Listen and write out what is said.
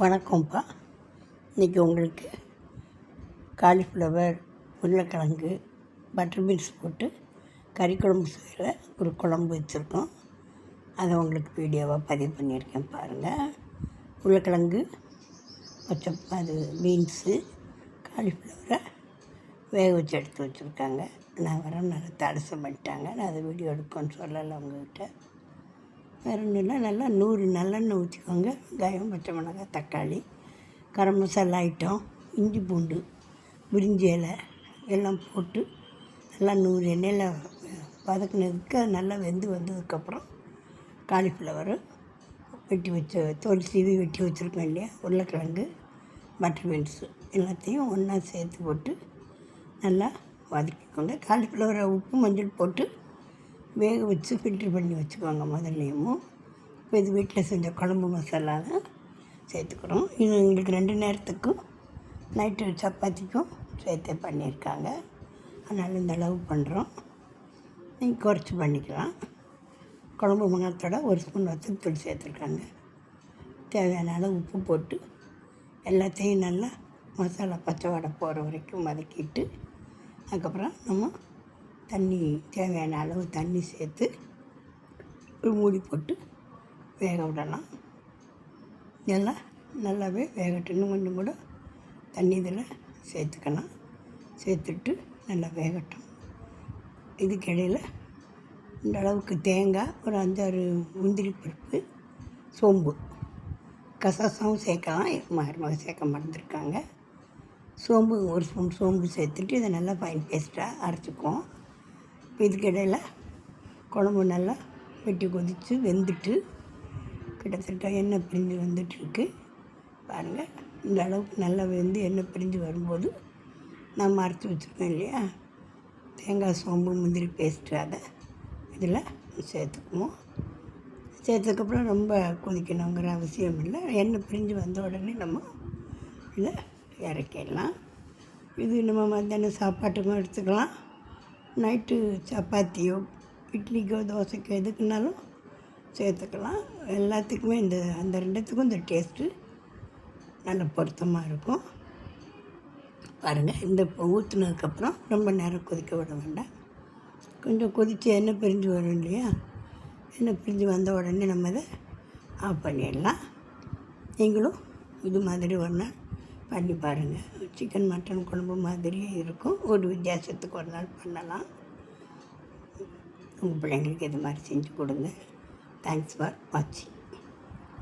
வணக்கம்ப்பா. இன்றைக்கி உங்களுக்கு காலிஃப்ளவர் உருளைக்கிழங்கு பட்டர் பீன்ஸ் போட்டு கறி குழம்பு செய்கிற ஒரு குழம்பு வச்சுருக்கோம். அதை உங்களுக்கு வீடியோவாக பதிவு பண்ணியிருக்கேன் பாருங்கள் உருளைக்கிழங்கு பச்சை அது பீன்ஸு காலிஃப்ளவரை வேக வச்சு எடுத்து வச்சுருக்காங்க. நான் வர நல்லா தடசம் பண்ணிட்டாங்க நான் அதை வீடியோ எடுக்கணும்னு சொல்லலை உங்ககிட்ட. வேறு ஒன்றும் இல்லை நல்லா நூறு நல்லெண்ணெய் ஊற்றிக்கோங்க. வெங்காயம் பச்சை மிளகாய் தக்காளி கரம் மசாலா ஐட்டம் இஞ்சி பூண்டு பிரிஞ்சி இலை எல்லாம் போட்டு நல்லா நூறு எண்ணெயில் வதக்குனதுக்கு நல்லா வெந்து வந்ததுக்கப்புறம் காலிஃப்ளவரு வெட்டி வச்ச தோல் சீவி வெட்டி வச்சுருக்கோம் இல்லையா? உருளைக்கிழங்கு பட்டர் பீன்ஸு எல்லாத்தையும் ஒன்றா சேர்த்து போட்டு நல்லா வதக்கிக்கோங்க. காலிஃப்ளவரை உப்பு மஞ்சள் போட்டு வேக வச்சு ஃபில்ட்ரு பண்ணி வச்சுக்கோங்க முதல்லையும். இப்போ இது வீட்டில் செஞ்ச குழம்பு மசாலா சேர்த்துக்கிறோம். இது எங்களுக்கு ரெண்டு நேரத்துக்கும் நைட்டு சப்பாத்திக்கும் சேர்த்தே பண்ணியிருக்காங்க. அதனால் இந்த அளவு பண்ணுறோம் நீங்கள் குறைச்சி பண்ணிக்கலாம். குழம்பு மிளகாத்தோட ஒரு ஸ்பூன் வத்தத்தூள் சேர்த்துருக்காங்க. தேவையான அளவு உப்பு போட்டு எல்லாத்தையும் நல்லா மசாலா பச்சை வடை போகிற வரைக்கும் வதக்கிட்டு அதுக்கப்புறம் நம்ம தண்ணி தேவையான அளவு தண்ணி சேர்த்து ஒரு மூடி போட்டு வேக விடலாம். இதெல்லாம் நல்லாவே வேகட்டும். இன்னும் கொஞ்சம் கூட தண்ணி இதில் சேர்த்துக்கலாம். சேர்த்துட்டு நல்லா வேகட்டும். இதுக்கு இடையில் இந்த அளவுக்கு தேங்காய் ஒரு அஞ்சாறு முந்திரி பருப்பு சோம்பு. கசகசாவும் சேர்க்கலாம். மருமக சேர்க்க மறந்துருக்காங்க. சோம்பு ஒரு ஸ்பூன் சோம்பு சேர்த்துட்டு இதை நல்லா ஃபைன் பேஸ்ட்டாக அரைச்சிக்குவோம். இதுக்கிடையில் இதுக்கு குழம்பு நல்லா வெட்டி கொதித்து வெந்துட்டு கிட்டத்தட்ட எண்ணெய் பிரிஞ்சு வந்துட்டுருக்கு. பாருங்கள் இந்த அளவுக்கு நல்லா வெந்து எண்ணெய் பிரிஞ்சு வரும்போது நம்ம அரைச்சி வச்சுருக்கோம் இல்லையா? தேங்காய் சோம்பு முந்திரி பேஸ்ட்டு அதை இதில் சேர்த்துக்குவோம். சேர்த்ததுக்கப்புறம் ரொம்ப கொதிக்கணுங்கிற அவசியம் இல்லை. எண்ணெய் பிரிஞ்சு வந்த உடனே நம்ம இதை இறக்கிடலாம். இது நம்ம மத்தியானம் சாப்பாட்டுக்கும் எடுத்துக்கலாம். நைட்டு சப்பாத்தியோ இட்லிக்கோ தோசைக்கோ எதுக்குனாலும் சேர்த்துக்கலாம். எல்லாத்துக்குமே இந்த அந்த ரெண்டுத்துக்கும் இந்த டேஸ்ட்டு நல்ல பொருத்தமாக இருக்கும். பாருங்கள் இந்த ஊற்றுனதுக்கப்புறம் ரொம்ப நேரம் கொதிக்க விட வேண்டாம். கொஞ்சம் கொதித்து எண்ணெய் பிரிஞ்சு வரும் இல்லையா? எண்ணெய் பிரிஞ்சு வந்த உடனே நம்ம அதை ஆஃப் பண்ணிடலாம். நீங்களும் இது மாதிரி ஒரு நாள் பண்ணி பாருங்கள் சிக்கன் மட்டன் குழம்பு மாதிரியே இருக்கும். ஒரு வித்தியாசத்துக்கு ஒரு நாள் பண்ணலாம். உங்கள் பிள்ளைங்களுக்கு இது மாதிரி செஞ்சு கொடுங்க. தேங்க்ஸ் ஃபார் வாட்சிங்